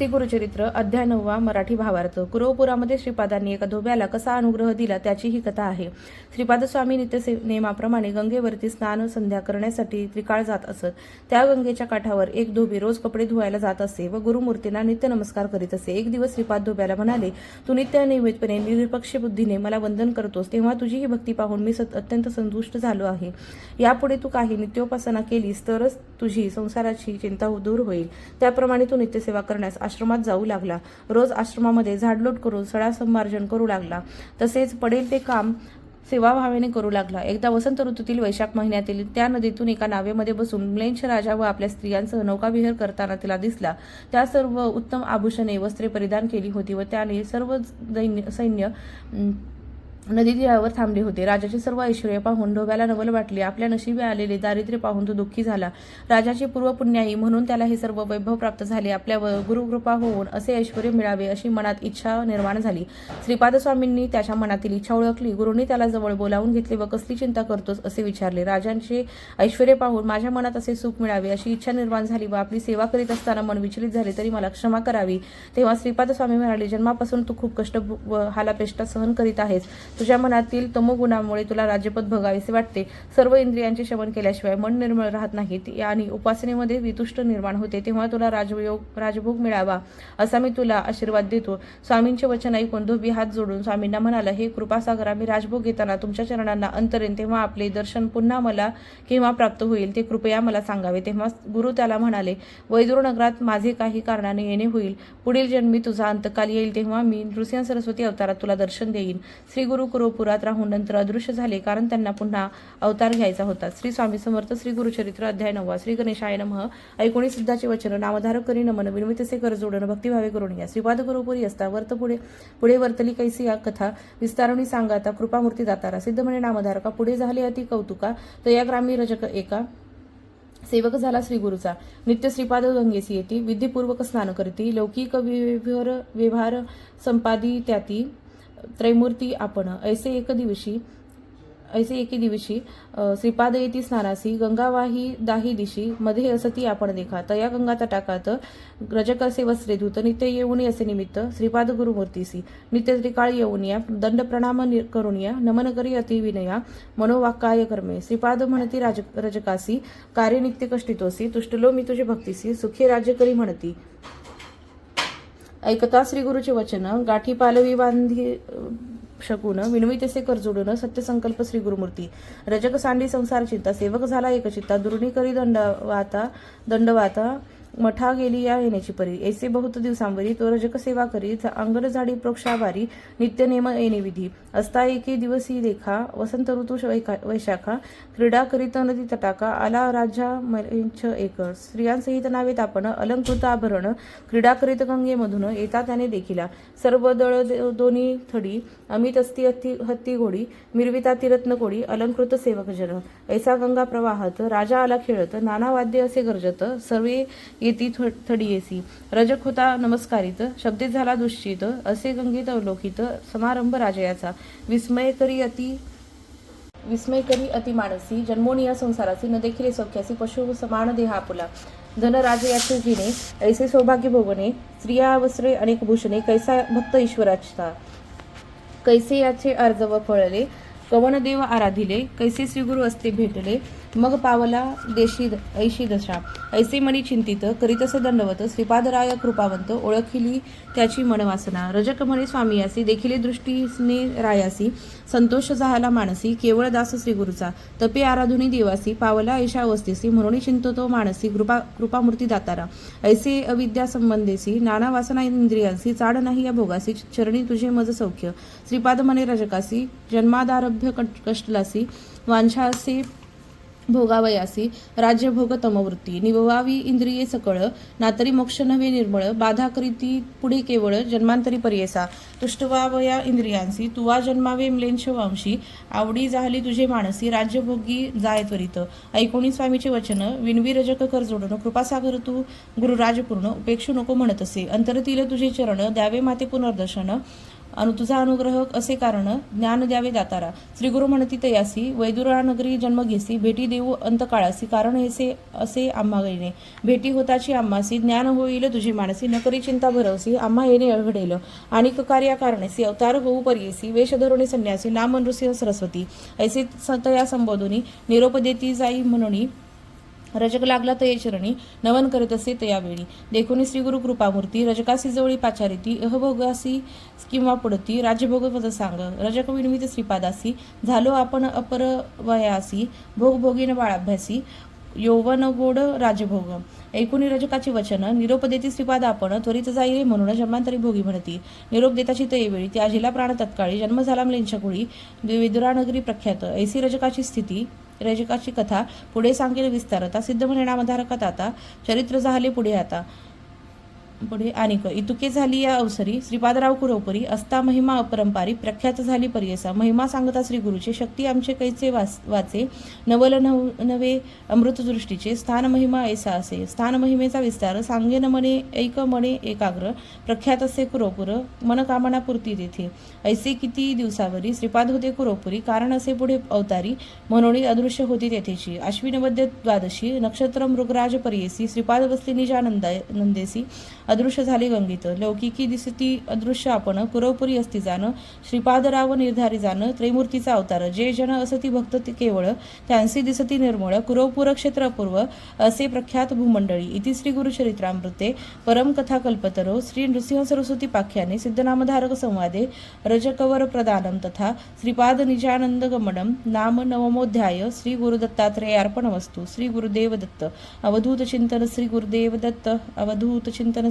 श्री गुरुचरित्र अध्याय नववा मराठी भावार्थ. कुरवपुरामध्ये श्रीपादांनी एका धोब्याला कसा अनुग्रह दिला त्याची ही कथा आहे. श्रीपाद स्वामी नित्य नेमाप्रमाणे गंगेवरती स्नान संध्या करण्यासाठी त्रिकाळ जात असत. त्या गंगेच्या काठावर एक धोबी रोज कपडे धुवायला जात असे व गुरुमूर्तींना नित्य नमस्कार करीत असे. एक दिवस श्रीपाद धोब्याला म्हणाले तू नित्य नियमितपणे निरपक्ष बुद्धीने मला वंदन करतोस तेव्हा तुझी ही भक्ती पाहून मी सत- अत्यंत संतुष्ट झालो आहे. यापुढे तू काही नित्योपासना केलीस तरच तुझी संसाराची चिंता दूर होईल. त्याप्रमाणे तू नित्यसेवा करण्यास आश्रमात जाऊ लागला. रोज आश्रमामध्ये झाडलोट करून सडा संमार्जन करू लागला. तसेच पडेल ते काम सेवाभावाने करू लागला. एकदा वसंत ऋतूतील वैशाख महिन्यातील त्या नदीतून एका नावेमध्ये बसून म्लेंश राजा व आपल्या स्त्रियांसह नौकाविहार करताना तिला दिसला. त्या सर्व उत्तम आभूषणे वस्त्रे परिधान केली होती व त्याने सर्व दैन्य सैन्य नदीतीरावर नदी थांबले होते. राजाचे सर्व ऐश्वर्य पाहून डोब्याला नवल वाटले. आपल्या नशिबी आलेले दारिद्र्य पाहून तो दुःखी झाला. राजाची पूर्वपुण्याई म्हणून त्याला हे सर्व वैभव प्राप्त झाले. आपल्यावर गुरुकृपा होऊन असे ऐश्वर मिळावे अशी मनात इच्छा निर्माण झाली. श्रीपाद स्वामींनी त्याच्या मनातील इच्छा ओळखली. गुरुंनी त्याला जवळ बोलावून घेतले व कसली चिंता करतोस असे विचारले. राजांचे ऐश्वर्य पाहून माझ्या मनात असे सुख मिळावे अशी इच्छा निर्माण झाली व आपली सेवा करीत असताना मन विचलित झाले तरी मला क्षमा करावी. तेव्हा श्रीपाद स्वामी म्हणाले जन्मापासून तू खूप कष्ट व हालापेष्टा सहन करीत आहेस. तुझ्या मनातील तमोगुणामुळे तुला राज्यपद भोगावेसे वाटते. सर्व इंद्रियांचे शमन केल्याशिवाय मन निर्मळ राहत नाहीत. आणि उपासनेमध्ये वितुष्ट निर्माण होते तेव्हा तुला राजयोग राजभोग मिळावा असा मी तुला आशीर्वाद देतो. स्वामींचे वचन ऐकून धोबी हात जोडून स्वामींना म्हणाला हे कृपासागरा मी राजभोग घेताना तुमच्या चरणांना अंतरेन तेव्हा आपले दर्शन पुन्हा मला केव्हा प्राप्त होईल ते कृपया मला सांगावे. तेव्हा गुरु त्याला म्हणाले वैदूर नगरात माझे काही कारणाने येणे होईल. पुढील जन्मी तुझा अंतकाल येईल तेव्हा मी नृसिंह सरस्वती अवतारात तुला दर्शन देईन. श्री गुरु कुरुपुरात राहून नंतर अदृश्य झाले. कारण त्यांना पुन्हा अवतार घ्यायचा होता. श्री स्वामी समर्थ श्री गुरुचरित्र अध्याय नववा श्री गणेशाय नमः. ऐकोणी सिद्धाचे वचन नामधारक करी नमन विनमितसे कर जोडन भक्तिभावे करून घ्या. श्रीपाद गुरुपुरी असता वर्त पुढे पुढे वर्तली कैसी या कथा विस्तारणी सांगाता कृपामूर्ती दातारा. सिद्ध म्हणे नामधारका पुढे झाले अति कौतुका तर या ग्रामी रजक एका. सेवक झाला श्री गुरुचा नित्य श्रीपाद गंगेसी येती विधीपूर्वक स्नान करती लौकिक विव्हर व्यवहार संपादी त्याती त्रैमूर्ती आपण ऐसे एक दिवशी ऐसे एके दिवशी श्रीपाद येती स्नानासी गंगावाही दाही दिशी मध्ये असती आपण देखा. तया गंगा तटाकात रजक असे वस्त्रे धुत नित्य येऊनी असे निमित्त श्रीपाद गुरुमूर्तीसी नित्य त्रिकाळ येऊन या दंड प्रणाम नि- करून या नमन करी अतिविनया मनोवाक्काय कर्मे. श्रीपाद म्हणती राज रजकासी कार्य नित्य कष्टितोसी तुष्टलो मी तुझे भक्तीसी सुखी राज्य करी म्हणती. ऐकता श्री गुरुचे वचन गाठी पालवी बांधी शकून विनवितेसे कर जोडून सत्यसंकल्प श्री गुरुमूर्ती रजक सांडी संसार चिंता सेवक झाला एकचित्ता दुर्णी करी दंडवाता दंडवाता मठा गेली या येण्याची परी. ऐसे बहुत दिवसांवरी तो रजक सेवा करी झ- अंगण झाडी प्रोक्षावारी नित्य नेम येणे विधी. असता एके दिवसी देखा वसंत ऋतू वैशाखा क्रीडा करीत नदी तटाका आला राजा मरेंच एक स्त्रियांसहित नावेत आपण अलंकृत आभरण क्रीडा करीत गंगेमधून येता त्याने देखिला. सर्व दळ दोन्ही थडी अमित अस्ती हत्ती हत्ती घोडी मिरविता तिरत्न कोडी अलंकृत सेवक जन. ऐसा गंगा प्रवाहात राजा आला खेळत नाना वाद्य असे गरजत सर्वे येती थडी येसी. रजक होता नमस्कारित शब्दे झाला दुश्चित असे गंगेत अवलोकित समारंभ राजयाचा. विस्मय करी अति विस्मय करी अति मानसी जन्मोनिया संसारासी न देखील सौख्यासी पशु समान देहा आपुला. धनराजे याचे जिने ऐसे सौभाग्य भोगणे स्त्रिया वस्त्रे अनेक भूषणे कैसा भक्त ईश्वराचा कैसे याचे अर्ज व फळले कवनदेव आराधिले कैसे श्रीगुरु असते भेटले मग पावला देशी ऐशी दशा. ऐसे मनी चिंतित करीतसे दंडवत श्रीपादराय कृपावंत ओळखिली त्याची मनवासना. रजक म्हणे स्वामियासी देखिले दृष्टीने रायासी संतोष झाला मानसी केवळ दास श्रीगुरुचा. तपे आराधुनी देवासी पावला ऐशा अवस्थेसी म्हणून चिंततो मानसी कृपा कृपामूर्ती दातारा. ऐसे अविद्या संबंधेसी नाना वासना इंद्रियांसी चाड नाही या भोगासी चरणी तुझे मज सौख्य. श्रीपाद म्हणे रजकासी जन्मादारभ कट- कष्टलासी वांछासी भोगावयासी राज्यभोग तमवृत्ती निभवावी इंद्रिये सकळ नातरी मोक्ष नव्हे निर्मळ बाधा करीती पुढे केवळ जन्मांतरी पर्येसा तुष्टवावया इंद्रियांसी तुवा जन्मावे म्लेंश वंशी आवडी झाली तुझे मानसी राज्यभोगी जाय त्वरित. ऐकोणी स्वामीचे वचन विनवी रजक कर जोडून कृपासागर तू गुरुराजपूर्ण उपेक्षू नको म्हणत असे. अंतरतील तुझे चरण द्यावे माते पुनर्दर्शन अनु तुझा अनुग्रह असे कारण ज्ञान द्यावे दातारा श्री गुरु म्हणती तयासी वैदुरानगरी जन्म घेसी भेटी देऊ अंतकाळासी कारण हेसे असे आम्हा येणे भेटी होताची आम्हासी ज्ञान होईल तुझी मानसी नकरी चिंता भरवसी आम्हा येणे अघडेल आणि कार्या कारणेसी अवतार होऊ पर्येसी वेश धरुणी संन्यासी नाम नृसिंह सरस्वती. ऐसे तया संबोधुनी निरोप देती जाई म्हणून रजक लागला तये चरणी नवन करत असे तयावेळी देखोनी श्री गुरु कृपामूर्ती रजकासी जवळी पाचारिती अहभोगासी किंवा पुढती राज्यभोग पद सांग. रजक विणवित श्रीपादासी झालो आपण अपर वयासी बाळाभ्यासी यौवन गोड राजभोग. ऐकुनी रजकाची वचन निरोप देती श्रीपाद आपण त्वरित जाई रे म्हणून जन्मांतरी भोगी म्हणती. निरोप देताची तयवेळी त्या जिला प्राण तत्काळी जन्म झाला मलेंच्या कुळी विदुरानगरी प्रख्यात. ऐसी रजकाची स्थिती रजकाची कथा पुढे सांगेल विस्तारता सिद्ध म्हणे नामधारकात आता चरित्र झाले पुढे आता. पुढे अनेक इतुके झाली या अवसरी श्रीपादराव कुरोपरी असता महिमा अपरंपारी प्रख्यात झाली परियसा. महिमा सांगता श्री गुरुचे शक्ती आमचे कैचे वास वाचे? नवल नव नवे अमृतदृष्टीचे स्थान महिमा ऐसा असे. स्थान महिमेचा विस्तार सांगेन मने ऐक मने एकाग्र प्रख्यात असे कुरोपुर मनकामना पूर्ती तेथे. ऐसे किती दिवसावरी श्रीपाद होते कुरोपुरी कारण असे पुढे अवतारी म्हणून अदृश्य होती तेथेची. अश्विनवद्य द्वादशी नक्षत्र मृगराज परियसी श्रीपाद बसली निजानंदा नंदेसी अदृश्य झाली गंगीत. लौकिकी दिसती अदृश्य आपण कुरवपुरी असती जाणं श्रीपादराव निर्धारी जाणं त्रिमूर्तीचा अवतार. जे जन असती भक्त ते केवळ त्यांसी दिसती निर्मळ कुरवपूर क्षेत्रपूर्व असे प्रख्यात भूमंडळी. इति श्री गुरुचरित्रामृते परमकथा कल्पतरो श्री नृसिंह सरस्वती पाख्याने सिद्धनामधारक संवादे रजकवर प्रदानम तथा श्रीपाद निजानंद गमनम नाम नवमोध्याय श्री गुरुदत्तात्रेयार्पण वस्तू श्री गुरुदेव दत्त अवधूत चिंतन श्री गुरुदेव दत्त अवधूत चिंतन